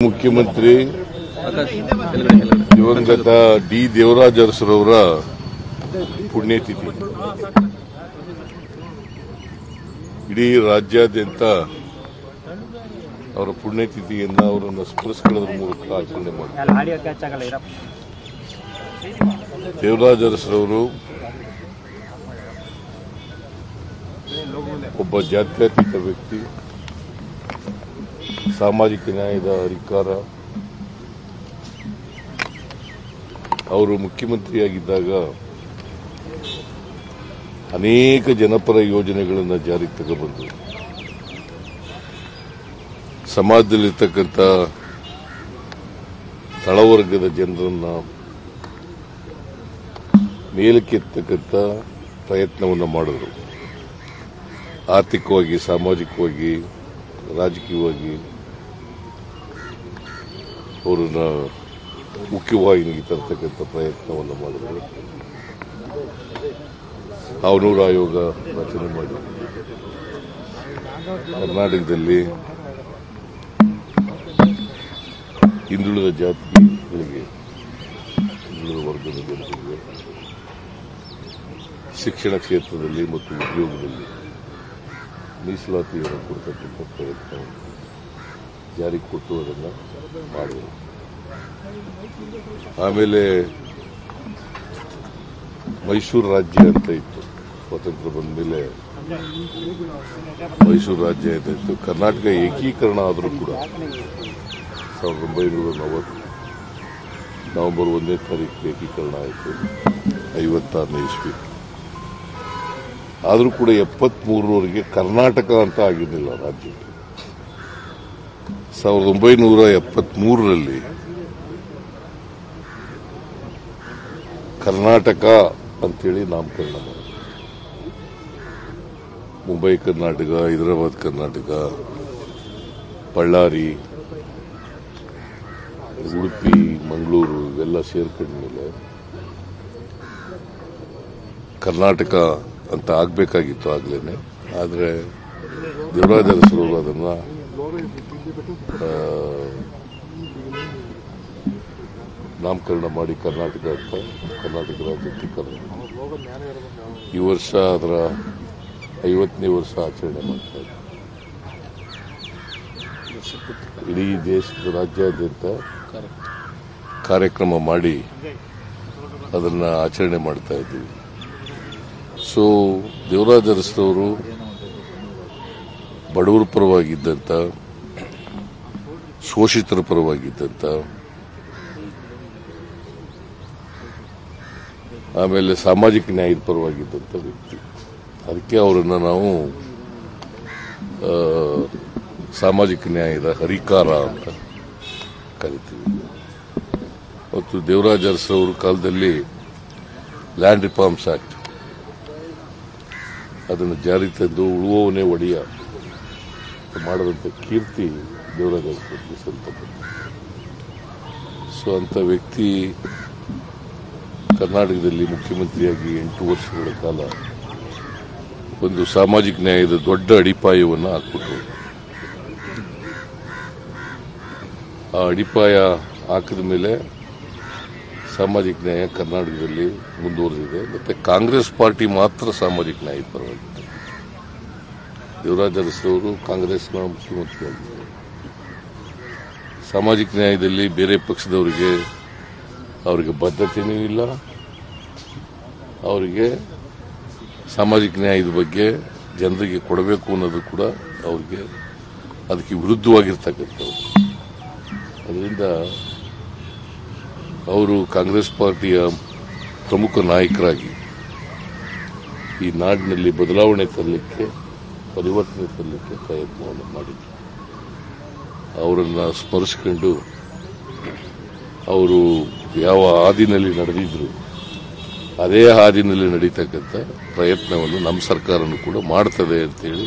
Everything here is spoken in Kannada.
ಮುಖ್ಯಮಂತ್ರಿ ದಿವಂಗತ ಡಿ ದೇವರಾಜ ಅರಸರವರ ಪುಣ್ಯತಿಥಿ. ಇಡೀ ರಾಜ್ಯಾದ್ಯಂತ ಅವರ ಪುಣ್ಯತಿಥಿಯನ್ನ ಅವರನ್ನು ಸ್ಮರಿಸಿಕೊಳ್ಳೋದ್ರ ಮೂಲಕ ಆಚರಣೆ ಮಾಡಿ ದೇವರಾಜ್ ಆಡಿಯೋ ಕ್ಯಾಚ್ ಆಗಲ್ಲ ಇರಪ್ಪ ದೇವರಾಜ ಅರಸರವರು ಒಬ್ಬ ಜಾತ್ಯತೀತ ವ್ಯಕ್ತಿ. ಸಾಮಾಜಿಕ ನ್ಯಾಯದ ಅಧಿಕಾರ. ಅವರು ಮುಖ್ಯಮಂತ್ರಿಯಾಗಿದ್ದಾಗ ಅನೇಕ ಜನಪರ ಯೋಜನೆಗಳನ್ನು ಜಾರಿಗೆ ತಗೊಬಂದರು ಸಮಾಜದಲ್ಲಿರ್ತಕ್ಕಂಥ ತಳವರ್ಗದ ಜನರನ್ನ ಮೇಲಕ್ಕೆತ್ತಕ್ಕಂಥ ಪ್ರಯತ್ನವನ್ನು ಮಾಡಿದ್ರು. ಆರ್ಥಿಕವಾಗಿ, ಸಾಮಾಜಿಕವಾಗಿ, ರಾಜಕೀಯವಾಗಿ. ಅವರನ್ನ ಮುಖ್ಯವಾಹಿನಿಗೆ ತರ್ತಕ್ಕಂಥ ಪ್ರಯತ್ನವನ್ನು ಮಾಡಿದ್ರು. ಅವನೂರು ಆಯೋಗ ರಚನೆ ಮಾಡಿ. ಕರ್ನಾಟಕದಲ್ಲಿ ಹಿಂದುಳಿದ ಜಾತಿಗಳಿಗೆ ಹಿಂದುಳಿದ ವರ್ಗದ ಜನರಿಗೆ ಶಿಕ್ಷಣ ಕ್ಷೇತ್ರದಲ್ಲಿ ಮತ್ತು ಉದ್ಯೋಗದಲ್ಲಿ ಮೀಸಲಾತಿಯನ್ನು ಕೊಡ್ತಕ್ಕಂಥ ಪ್ರಯತ್ನ ಜಾರಿಗೆ ಕೊಟ್ಟು ಅದನ್ನು ಮಾಡಿದರು. ಆಮೇಲೆ ಮೈಸೂರು ರಾಜ್ಯ ಅಂತ ಇತ್ತು. ಸ್ವಾತಂತ್ರ್ಯ ಬಂದ ಮೇಲೆ ಮೈಸೂರು ರಾಜ್ಯ ಅಂತ ಇತ್ತು. ಕರ್ನಾಟಕ ಏಕೀಕರಣ ಆದರೂ ಕೂಡ ಸಾವಿರದ ಒಂಬೈನೂರ ನಲವತ್ತು ನವೆಂಬರ್ ಒಂದನೇ ತಾರೀಕು ಏಕೀಕರಣ ಆಯಿತು. ಐವತ್ತಾರನೇ ಇಸ್ವಿ. ಆದರೂ ಕೂಡ ಎಪ್ಪತ್ತ್ಮೂರವರೆಗೆ ಕರ್ನಾಟಕ ಅಂತ ಆಗಿರಲಿಲ್ಲ ರಾಜ್ಯಕ್ಕೆ. ಸಾವಿರದ ಒಂಬೈನೂರ ಎಪ್ಪತ್ಮೂರರಲ್ಲಿ ಕರ್ನಾಟಕ ಅಂತೇಳಿ ನಾಮಕರಣ ಮಾಡಿದೆ ಮುಂಬೈ, ಕರ್ನಾಟಕ, ಹೈದರಾಬಾದ್, ಕರ್ನಾಟಕ, ಬಳ್ಳಾರಿ, ಉಡುಪಿ, ಮಂಗಳೂರು ಇವೆಲ್ಲ ಸೇರ್ಕೊಂಡ್ಮೇಲೆ ಕರ್ನಾಟಕ ಅಂತ ಆಗಬೇಕಾಗಿತ್ತು ಆಗ್ಲೇನೆ. ಆದರೆ ದೇವರಾಜ ಅರಸರು ಅದನ್ನು ನಾಮಕರಣ ಮಾಡಿ ಕರ್ನಾಟಕ ಅಂತ, ಕರ್ನಾಟಕ ರಾಜ್ಯೋತ್ತೀಕರಣ ಈ ವರ್ಷ ಅದರ ಐವತ್ತನೇ ವರ್ಷ ಆಚರಣೆ ಮಾಡ್ತಾ ಇದ್ದೀವಿ ಇಡೀ ದೇಶದ ರಾಜ್ಯಾದ್ಯಂತ ಕಾರ್ಯಕ್ರಮ ಮಾಡಿ ಅದನ್ನ ಆಚರಣೆ ಮಾಡ್ತಾ ಇದ್ದೀವಿ. ಸೊ ದೇವರಾಜ ಅರಸರವರು ಬಡವರ ಪರವಾಗಿದ್ದಂಥ ಶೋಷಿತರ ಪರವಾಗಿದ್ದಂತ. ಆಮೇಲೆ ಸಾಮಾಜಿಕ ನ್ಯಾಯದ ಪರವಾಗಿದ್ದಂಥ ವ್ಯಕ್ತಿ. ಅದಕ್ಕೆ ಅವರನ್ನು ನಾವು ಸಾಮಾಜಿಕ ನ್ಯಾಯದ ಹರಿಕಾರ ಅಂತ ಕರಿತೀವಿ. ಮತ್ತು ದೇವರಾಜ ಅರಸರವ್ರ ಕಾಲದಲ್ಲಿ ಲ್ಯಾಂಡ್ ರಿಫಾರ್ಮ್ಸ್ ಆಕ್ಟ್. ಅದನ್ನು ಜಾರಿ ತಂದು ಉಳುವವನೇ ಒಡೆಯ. ಮಾಡದಂಥ ಕೀರ್ತಿ ದೇವರಾಜ ಸಲ್ಪಟ್ಟದ್ದು ಸೊ ಅಂಥ ವ್ಯಕ್ತಿ ಕರ್ನಾಟಕದಲ್ಲಿ ಮುಖ್ಯಮಂತ್ರಿಯಾಗಿ ಎಂಟು ವರ್ಷಗಳ ಕಾಲ ಒಂದು ಸಾಮಾಜಿಕ ನ್ಯಾಯದ ದೊಡ್ಡ ಅಡಿಪಾಯವನ್ನು ಹಾಕ್ಬಿಟ್ರು. ಆ ಅಡಿಪಾಯ ಹಾಕಿದ ಮೇಲೆ ಸಾಮಾಜಿಕ ನ್ಯಾಯ ಕರ್ನಾಟಕದಲ್ಲಿ ಮುಂದುವರೆದಿದೆ. ಮತ್ತೆ ಕಾಂಗ್ರೆಸ್ ಪಾರ್ಟಿ ಮಾತ್ರ ಸಾಮಾಜಿಕ ನ್ಯಾಯ ಪರವಾಗಿದೆ. ದೇವರಾಜ ಅರಸವರು ಕಾಂಗ್ರೆಸ್ನ ಮುಖ್ಯಮಂತ್ರಿಯಾಗಿದ್ದರು. ಸಾಮಾಜಿಕ ನ್ಯಾಯದಲ್ಲಿ ಬೇರೆ ಪಕ್ಷದವರಿಗೆ ಅವರಿಗೆ ಬದ್ಧತೆಯೂ ಇಲ್ಲ. ಅವರಿಗೆ ಸಾಮಾಜಿಕ ನ್ಯಾಯದ ಬಗ್ಗೆ ಜನರಿಗೆ ಕೊಡಬೇಕು ಅನ್ನೋದು ಕೂಡ ಅವರಿಗೆ ಅದಕ್ಕೆ ವಿರುದ್ಧವಾಗಿರ್ತಕ್ಕಂಥವ್ರು ಅದರಿಂದ ಅವರು ಕಾಂಗ್ರೆಸ್ ಪಾರ್ಟಿಯ ಪ್ರಮುಖ ನಾಯಕರಾಗಿ ಈ ನಾಡಿನಲ್ಲಿ ಬದಲಾವಣೆ ತರಲಿಕ್ಕೆ ಪರಿವರ್ತನೆ ತರಲಿಕ್ಕೆ ಪ್ರಯತ್ನವನ್ನು ಮಾಡಿದ್ರು. ಅವರನ್ನು ಸ್ಮರಿಸ್ಕೊಂಡು ಅವರು ಯಾವ ಹಾದಿನಲ್ಲಿ ನಡೆದಿದ್ರು, ಅದೇ ಹಾದಿನಲ್ಲಿ ನಡೀತಕ್ಕಂಥ ಪ್ರಯತ್ನವನ್ನು ನಮ್ಮ ಸರ್ಕಾರನೂ ಕೂಡ ಮಾಡ್ತದೆ ಅಂತೇಳಿ